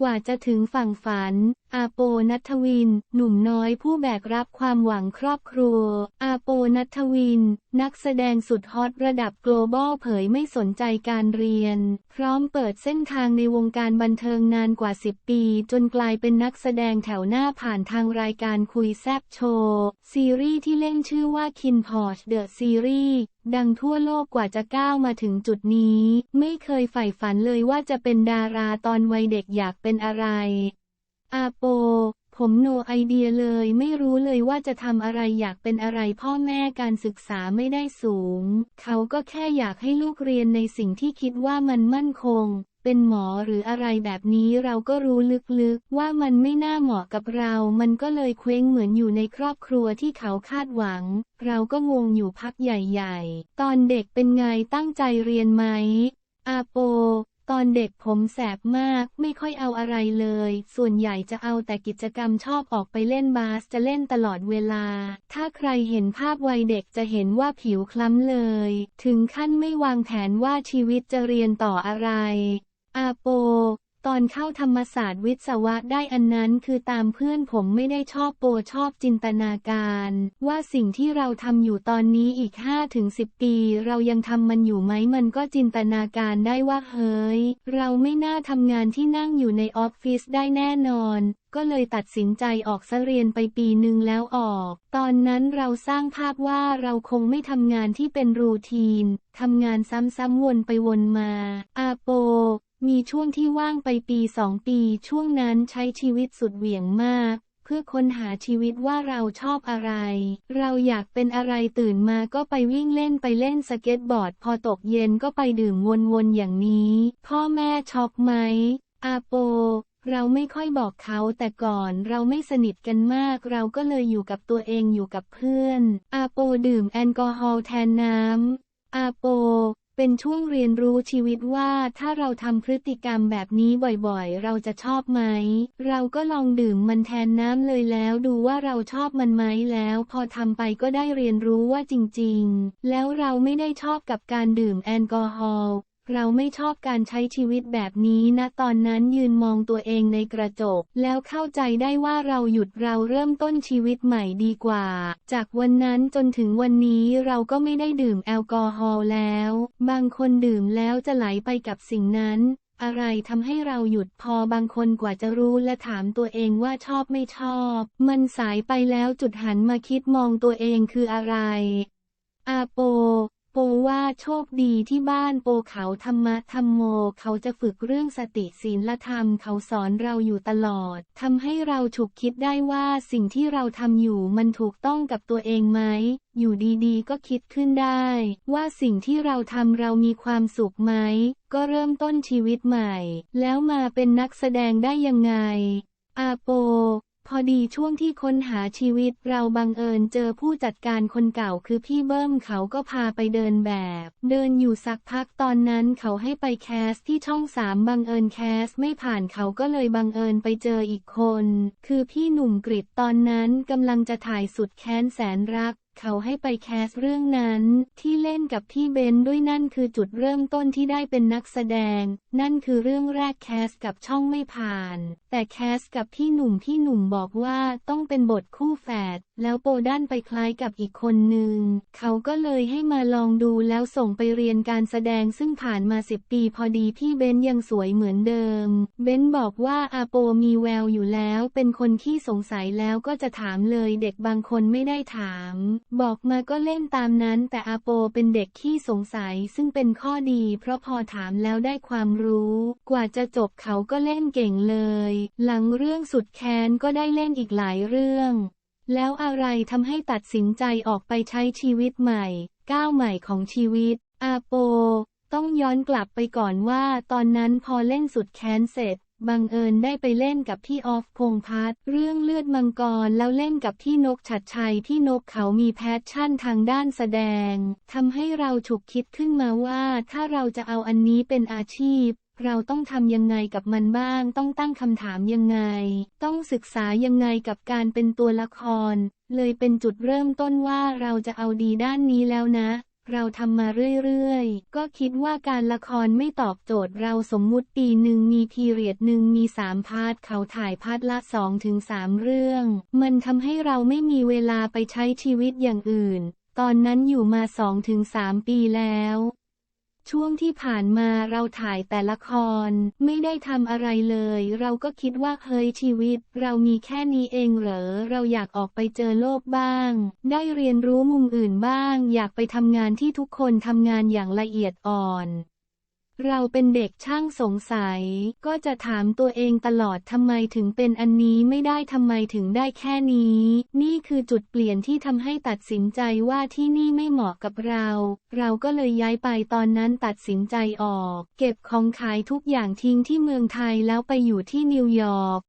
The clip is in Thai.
กว่าจะถึงฝั่งฝัน อาโปนัทวิน หนุ่มน้อยผู้แบกรับความหวังครอบครัว อาโปนัทวิน นักแสดงสุดฮอตระดับ global เผยไม่สนใจการเรียน พร้อมเปิดเส้นทางในวงการบันเทิงนานกว่า 10 ปี จนกลายเป็นนักแสดงแถวหน้าผ่านทางรายการคุยแซบโชว์ ซีรีส์ที่เล่นชื่อว่า Kin p o r c h The Series ดังทั่วโลกกว่าจะก้าวมาถึงจุดนี้ ไม่เคยใฝ่ฝันเลยว่าจะเป็นดาราตอนวัยเด็กอยากเป็นอะไร อาโป ผมโนไอเดียเลยไม่รู้เลยว่าจะทำอะไรอยากเป็นอะไรพ่อแม่การศึกษาไม่ได้สูง เขาก็แค่อยากให้ลูกเรียนในสิ่งที่คิดว่ามันมั่นคง เป็นหมอหรืออะไรแบบนี้เราก็รู้ลึกๆ ว่ามันไม่น่าเหมาะกับเรา มันก็เลยเคว้งเหมือนอยู่ในครอบครัวที่เขาคาดหวัง เราก็งงอยู่พักใหญ่ ๆ ตอนเด็กเป็นไงตั้งใจเรียนไหมอาโป ตอนเด็กผมแสบมาก ไม่ค่อยเอาอะไรเลย ส่วนใหญ่จะเอาแต่กิจกรรมชอบออกไปเล่นบาสจะเล่นตลอดเวลา ถ้าใครเห็นภาพวัยเด็กจะเห็นว่าผิวคล้ำเลย ถึงขั้นไม่วางแผนว่าชีวิตจะเรียนต่ออะไร อาโป ตอนเข้าธรรมศาสตร์วิศวะได้อันนั้นคือตามเพื่อนผมไม่ได้ชอบโปชอบจินตนาการ ว่าสิ่งที่เราทำอยู่ตอนนี้อีก 5-10 ปี เรายังทำมันอยู่ไหมมันก็จินตนาการได้ว่าเฮ้ย เราไม่น่าทำงานที่นั่งอยู่ในออฟฟิศได้แน่นอน ก็เลยตัดสินใจออกซะเรียนไปปีหนึ่งแล้วออก ตอนนั้นเราสร้างภาพว่าเราคงไม่ทำงานที่เป็นรูทีนทำงานซ้ำๆวนไปวนมา อาโป มีช่วงที่ว่างไปปีสองปี ช่วงนั้นใช้ชีวิตสุดเหวี่ยงมาก เพื่อค้นหาชีวิตว่าเราชอบอะไร เราอยากเป็นอะไรตื่นมาก็ไปวิ่งเล่นไปเล่นสเก็ตบอร์ด พอตกเย็นก็ไปดื่มวนๆอย่างนี้ พ่อแม่ช็อกไหม อาโป เราไม่ค่อยบอกเขาแต่ก่อนเราไม่สนิทกันมาก เราก็เลยอยู่กับตัวเองอยู่กับเพื่อน อาโปดื่มแอลกอฮอล์แทนน้ำอาโป เป็นช่วงเรียนรู้ชีวิตว่าถ้าเราทำพฤติกรรมแบบนี้บ่อยๆ เราจะชอบไหม เราก็ลองดื่มมันแทนน้ำเลยแล้วดูว่าเราชอบมันไหมแล้ว พอทำไปก็ได้เรียนรู้ว่าจริงๆ แล้วเราไม่ได้ชอบกับการดื่มแอลกอฮอล์ เราไม่ชอบการใช้ชีวิตแบบนี้นะตอนนั้นยืนมองตัวเองในกระจก แล้วเข้าใจได้ว่าเราหยุดเราเริ่มต้นชีวิตใหม่ดีกว่า จากวันนั้นจนถึงวันนี้เราก็ไม่ได้ดื่มแอลกอฮอล์แล้ว บางคนดื่มแล้วจะไหลไปกับสิ่งนั้น อะไรทำให้เราหยุดพอบางคนกว่าจะรู้และถามตัวเองว่าชอบไม่ชอบ มันสายไปแล้วจุดหันมาคิดมองตัวเองคืออะไรอาโป โปว่าโชคดีที่บ้านโปเขาธรรมะธรรมโม เขาจะฝึกเรื่องสติศีลธรรมเขาสอนเราอยู่ตลอดทำให้เราฉุกคิดได้ว่าสิ่งที่เราทำอยู่มันถูกต้องกับตัวเองไหม อยู่ดีๆ ก็คิดขึ้นได้ ว่าสิ่งที่เราทำเรามีความสุขไหม ก็เริ่มต้นชีวิตใหม่ แล้วมาเป็นนักแสดงได้ยังไง อาโป พอดีช่วงที่ค้นหาชีวิตเราบังเอิญเจอผู้จัดการคนเก่าคือพี่เบิ้มเขาก็พาไปเดินแบบ เดินอยู่สักพักตอนนั้นเขาให้ไปแคสที่ช่องสามบังเอิญแคสไม่ผ่านเขาก็เลยบังเอิญไปเจออีกคน คือพี่หนุ่มกริดตอนนั้นกำลังจะถ่ายสุดแค้นแสนรักเขาให้ไปแคสเรื่องนั้น ที่เล่นกับพี่เบนด้วยนั่นคือจุดเริ่มต้นที่ได้เป็นนักแสดง นั่นคือเรื่องแรกแคสกับช่องไม่ผ่าน แต่แคสกับพี่หนุ่มพี่หนุ่มบอกว่าต้องเป็นบทคู่แฝด แล้วโปด้านไปคล้ายกับอีกคนหนึ่ง เขาก็เลยให้มาลองดูแล้วส่งไปเรียนการแสดงซึ่งผ่านมาสิบปีพอดีพี่เบนยังสวยเหมือนเดิม เบนบอกว่าอาโปมีแววอยู่แล้วเป็นคนขี้สงสัยแล้วก็จะถามเลยเด็กบางคนไม่ได้ถาม บอกมาก็เล่นตามนั้น แต่อาโปเป็นเด็กขี้สงสัยซึ่งเป็นข้อดี เพราะพอถามแล้วได้ความรู้ กว่าจะจบเขาก็เล่นเก่งเลยหลังเรื่องสุดแค้นก็ได้เล่นอีกหลายเรื่อง แล้วอะไรทำให้ตัดสินใจออกไปใช้ชีวิตใหม่ ก้าวใหม่ของชีวิต อาโป ต้องย้อนกลับไปก่อนว่าตอนนั้นพอเล่นสุดแค้นเสร็จบังเอิญได้ไปเล่นกับพี่ออฟพงพัฒเรื่องเลือดมังกรแล้วเล่นกับพี่นกฉัดชัยพี่นกเขามีแพชชั่นทางด้านแสดงทำให้เราฉุกคิดขึ้นมาว่าถ้าเราจะเอาอันนี้เป็นอาชีพ เราต้องทำยังไงกับมันบ้าง ต้องตั้งคำถามยังไง ต้องศึกษายังไงกับการเป็นตัวละคร เลยเป็นจุดเริ่มต้นว่าเราจะเอาดีด้านนี้แล้วนะ เราทำมาเรื่อยๆ ก็คิดว่าการละครไม่ตอบโจทย์เราสมมุติปีหนึ่งมีพีเรียดหนึ่งมีสามพาร์ทเขาถ่ายพาร์ทละสองถึงสามเรื่อง มันทำให้เราไม่มีเวลาไปใช้ชีวิตอย่างอื่น ตอนนั้นอยู่มาสองถึงสามปีแล้ว ช่วงที่ผ่านมาเราถ่ายแต่ละคร ไม่ได้ทำอะไรเลย เราก็คิดว่าเฮ้ยชีวิต เรามีแค่นี้เองเหรอ เราอยากออกไปเจอโลกบ้าง ได้เรียนรู้มุมอื่นบ้าง อยากไปทำงานที่ทุกคนทำงานอย่างละเอียดอ่อน เราเป็นเด็กช่างสงสัย ก็จะถามตัวเองตลอดทำไมถึงเป็นอันนี้ไม่ได้ทำไมถึงได้แค่นี้ นี่คือจุดเปลี่ยนที่ทำให้ตัดสินใจว่าที่นี่ไม่เหมาะกับเรา เราก็เลยย้ายไปตอนนั้นตัดสินใจออก เก็บของขายทุกอย่างทิ้งที่เมืองไทยแล้วไปอยู่ที่นิวยอร์ก